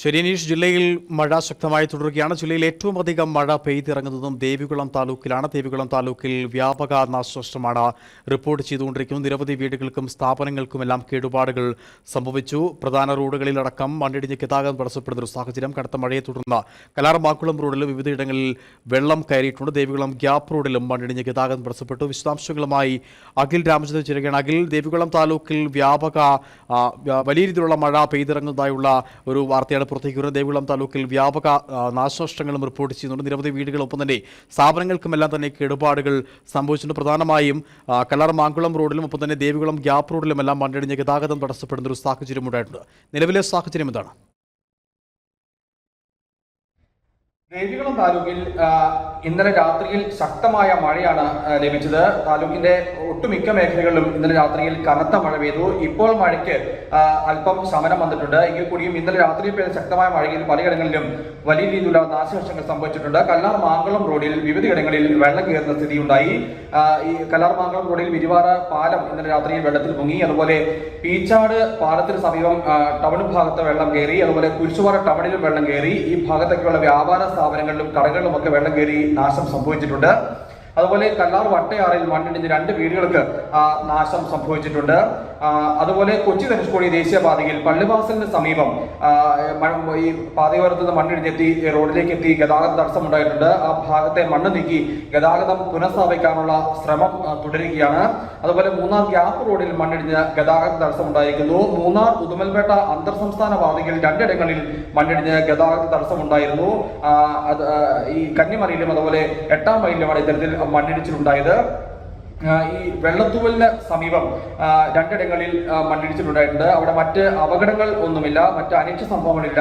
ശരിയനീഷ് ജില്ലയിൽ മഴ ശക്തമായി തുടരുകയാണ്. ജില്ലയിൽ ഏറ്റവും അധികം മഴ പെയ്തിറങ്ങുന്നതും ദേവികുളം താലൂക്കിലാണ്. ദേവികുളം താലൂക്കിൽ വ്യാപക നാശനഷ്ടമാണ് റിപ്പോർട്ട് ചെയ്തുകൊണ്ടിരിക്കുന്നത് നിരവധി വീടുകൾക്കും സ്ഥാപനങ്ങൾക്കുമെല്ലാം കേടുപാടുകൾ സംഭവിച്ചു. പ്രധാന റോഡുകളിലടക്കം മണ്ണിടിഞ്ഞ് ഗതാഗതം തടസ്സപ്പെടുന്ന ഒരു സാഹചര്യം. കടുത്ത മഴയെ തുടർന്ന് കലാർമാക്കുളം റോഡിലും വിവിധയിടങ്ങളിൽ വെള്ളം കയറിയിട്ടുണ്ട്. ദേവികുളം ഗ്യാപ്പ് റോഡിലും മണ്ണിടിഞ്ഞ് ഗതാഗതം തടസ്സപ്പെട്ടു. വിശദാംശങ്ങളുമായി അഖിൽ രാമചന്ദ്രൻ ചേരുകയാണ്. അഖിൽ ദേവികുളം താലൂക്കിൽ വ്യാപക വലിയ രീതിയിലുള്ള മഴ പെയ്തിറങ്ങുന്നതായുള്ള ഒരു വാർത്തയാണ് പുറത്തേക്ക് വരുന്നത് ദേവികുളം താലൂക്കിൽ വ്യാപക നാശനഷ്ടങ്ങളും റിപ്പോർട്ട് ചെയ്യുന്നുണ്ട്. നിരവധി വീടുകളൊപ്പം തന്നെ സ്ഥാപനങ്ങൾക്കുമെല്ലാം തന്നെ കേടുപാടുകൾ സംഭവിച്ചിട്ടുണ്ട്. പ്രധാനമായും കല്ലാർ മാങ്കുളം റോഡിലും ഒപ്പം തന്നെ ദേവികുളം ഗ്യാപ്പ് റോഡിലും എല്ലാം മണ്ണിടിഞ്ഞ് ഗതാഗതം തടസ്സപ്പെടുന്ന ഒരു സാഹചര്യം ഉണ്ടായിട്ടുണ്ട് നിലവിലെ സാഹചര്യം എന്താണ്? ദേവികുളം താലൂക്കിൽ ഇന്നലെ രാത്രിയിൽ ശക്തമായ മഴയാണ് ലഭിച്ചത്. താലൂക്കിന്റെ ഒട്ടുമിക്ക മേഖലകളിലും ഇന്നലെ രാത്രിയിൽ കനത്ത മഴ പെയ്തു. ഇപ്പോൾ മഴയ്ക്ക് അല്പം ശമനം വന്നിട്ടുണ്ട്. എങ്കിൽ കൂടിയും ഇന്നലെ രാത്രിയിൽ പെയ്ത ശക്തമായ മഴയിൽ പലയിടങ്ങളിലും വലിയ രീതിയിലുള്ള നാശനഷ്ടങ്ങൾ സംഭവിച്ചിട്ടുണ്ട്. കല്ലാർ മാങ്കുളം റോഡിൽ വിവിധയിടങ്ങളിൽ വെള്ളം കയറുന്ന സ്ഥിതിയുണ്ടായി. ഈ കല്ലാർ മാങ്കുളം റോഡിൽ വിരിവാറ പാലം ഇന്നലെ രാത്രിയിൽ വെള്ളത്തിൽ മുങ്ങി. അതുപോലെ പീച്ചാട് പാലത്തിന് സമീപം ടൗൺ ഭാഗത്ത് വെള്ളം കയറി. അതുപോലെ കുരിശുപാറ ടൗണിലും വെള്ളം കയറി. ഈ ഭാഗത്തൊക്കെയുള്ള വ്യാപാര സ്ഥാപനങ്ങളിലും കടകളിലും ഒക്കെ വെള്ളം കയറി നാശം സംഭവിച്ചിട്ടുണ്ട്. അതുപോലെ കല്ലാർ വട്ടയാറിൽ മണ്ണിടിഞ്ഞ് രണ്ട് വീടുകൾക്ക് നാശം സംഭവിച്ചിട്ടുണ്ട്. അതുപോലെ കൊച്ചി ധനുഷ്കോടി ദേശീയപാതയിൽ പള്ളിവാസലിന് സമീപം ഈ പാതയോരത്ത് നിന്ന് മണ്ണിടിഞ്ഞെത്തി റോഡിലേക്ക് എത്തി ഗതാഗത തടസ്സമുണ്ടായിട്ടുണ്ട്. ആ ഭാഗത്തെ മണ്ണ് നീക്കി ഗതാഗതം പുനഃസ്ഥാപിക്കാനുള്ള ശ്രമം തുടരുകയാണ്. അതുപോലെ മൂന്നാർ ഗ്യാപ്പ് റോഡിൽ മണ്ണിടിഞ്ഞ് ഗതാഗത തടസ്സമുണ്ടായിരിക്കുന്നു. മൂന്നാർ ഉദുമൽപേട്ട അന്തർ സംസ്ഥാന പാതയിൽ രണ്ടിടങ്ങളിൽ മണ്ണിടിഞ്ഞ് ഗതാഗത തടസ്സമുണ്ടായിരുന്നു. ഉണ്ടായിരുന്നു ഈ കന്നിമറിയിലും അതുപോലെ എട്ടാം മൈലിലുമാണ് ഇത്തരത്തിൽ മണ്ണിടിച്ചിലുണ്ടായത്. ഈ വെള്ളത്തൂവലിന് സമീപം രണ്ടിടങ്ങളിൽ മണ്ണിടിച്ചിട്ടുണ്ടായിട്ടുണ്ട് അവിടെ മറ്റ് അപകടങ്ങൾ ഒന്നുമില്ല മറ്റ് അനിഷ്ട സംഭവങ്ങളില്ല.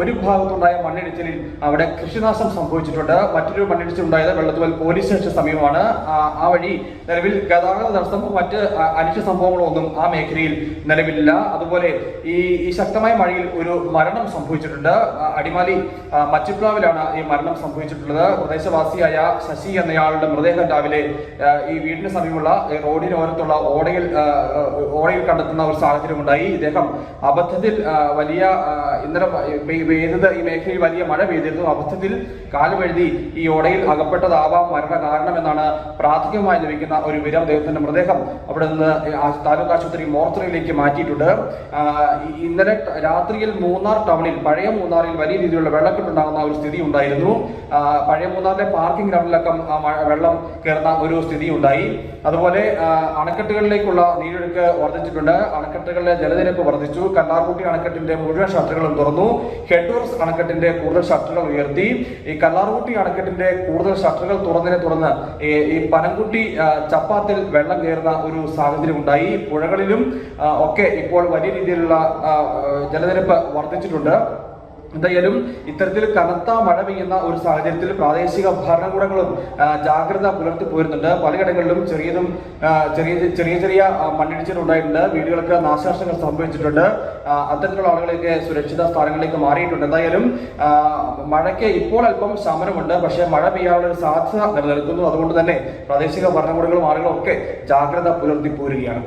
ഒരു ഭാഗത്തുണ്ടായ മണ്ണിടിച്ചിലിൽ അവിടെ കൃഷിനാശം സംഭവിച്ചിട്ടുണ്ട്. മറ്റൊരു മണ്ണിടിച്ചിൽ ഉണ്ടായത് വെള്ളത്തുവൽ പോലീസ് സ്റ്റേഷൻ സമീപമാണ്. ആ, വഴി നിലവിൽ ഗതാഗത തടസ്സമോ മറ്റ് അനിച്ച സംഭവങ്ങളോ ഒന്നും ആ മേഖലയിൽ നിലവിലില്ല. അതുപോലെ ഈ ഈ ശക്തമായ മഴയിൽ ഒരു മരണം സംഭവിച്ചിട്ടുണ്ട്. അടിമാലി മച്ചിപ്ലാവിലാണ് ഈ മരണം സംഭവിച്ചിട്ടുള്ളത്. പ്രദേശവാസിയായ ശശി എന്നയാളുടെ മൃതദേഹം രാവിലെ ഈ വീടിന് സമീപമുള്ള റോഡിന് ഓരത്തുള്ള ഓടയിൽ ഓടയിൽ കണ്ടെത്തുന്ന ഒരു സാഹചര്യം ഉണ്ടായി ഇദ്ദേഹം അബദ്ധത്തിൽ വലിയ ഇന്നലെ പെയ്തത് ഈ മേഖലയിൽ വലിയ മഴ പെയ്തിരുന്നു. അബദ്ധത്തിൽ കാലുവഴുതി ഈ ഓടയിൽ അകപ്പെട്ടതാവാം മരണ കാരണം എന്നാണ് പ്രാഥമികമായി ലഭിക്കുന്ന ഒരു വിവരം. അദ്ദേഹത്തിന്റെ മൃതദേഹം അവിടെ നിന്ന് താലൂക്ക് ആശുപത്രി മോർച്ചറിയിലേക്ക് മാറ്റിയിട്ടുണ്ട്. ഇന്നലെ രാത്രിയിൽ മൂന്നാർ ടൗണിൽ പഴയ മൂന്നാറിൽ വലിയ രീതിയിലുള്ള വെള്ളക്കെട്ടുണ്ടാകുന്ന ഒരു സ്ഥിതി ഉണ്ടായിരുന്നു. പഴയ മൂന്നാറിലെ പാർക്കിംഗ് ഗ്രൗണ്ടിലൊക്കെ വെള്ളം കയറുന്ന ഒരു സ്ഥിതി ഉണ്ടായി. അതുപോലെ അണക്കെട്ടുകളിലേക്കുള്ള നീരൊഴുക്ക് വർദ്ധിച്ചിട്ടുണ്ട്. അണക്കെട്ടുകളിലെ ജലനിരപ്പ് വർദ്ധിച്ചു. കല്ലാർകുട്ടി അണക്കെട്ടിന്റെ മുഴുവൻ ഷട്ടറുകളും തുറന്നു. ഹെഡ്വർസ് അണക്കെട്ടിന്റെ കൂടുതൽ ഷട്ടറുകൾ ഉയർത്തി. ഈ കല്ലാർകുട്ടി അണക്കെട്ടിന്റെ കൂടുതൽ ഷട്ടറുകൾ തുറന്നതിനെ തുടർന്ന് ഈ പനംകുട്ടി ചപ്പാത്തിൽ വെള്ളം കയറുന്ന ഒരു സാഹചര്യം ഉണ്ടായി. പുഴകളിലും ഒക്കെ ഇപ്പോൾ വലിയ രീതിയിലുള്ള ജലനിരപ്പ് വർദ്ധിച്ചിട്ടുണ്ട്. എന്തായാലും ഇത്തരത്തിൽ കനത്ത മഴ പെയ്യുന്ന ഒരു സാഹചര്യത്തിൽ പ്രാദേശിക ഭരണകൂടങ്ങളും ജാഗ്രത പുലർത്തി പോരുന്നുണ്ട്. പലയിടങ്ങളിലും ചെറിയതും ചെറിയ ചെറിയ ചെറിയ മണ്ണിടിച്ചിലുണ്ടായിട്ടുണ്ട്. വീടുകൾക്ക് നാശനഷ്ടങ്ങൾ സംഭവിച്ചിട്ടുണ്ട്. അത്തരത്തിലുള്ള ആളുകളൊക്കെ സുരക്ഷിത സ്ഥാനങ്ങളിലേക്ക് മാറിയിട്ടുണ്ട്. എന്തായാലും മഴയ്ക്ക് ഇപ്പോൾ അല്പം ശമനമുണ്ട്. പക്ഷേ മഴ പെയ്യാനുള്ള സാധ്യത നിലനിൽക്കുന്നു. അതുകൊണ്ട് തന്നെ പ്രാദേശിക ഭരണകൂടങ്ങളും ആളുകളും ഒക്കെ ജാഗ്രത പുലർത്തി പോരുകയാണ്.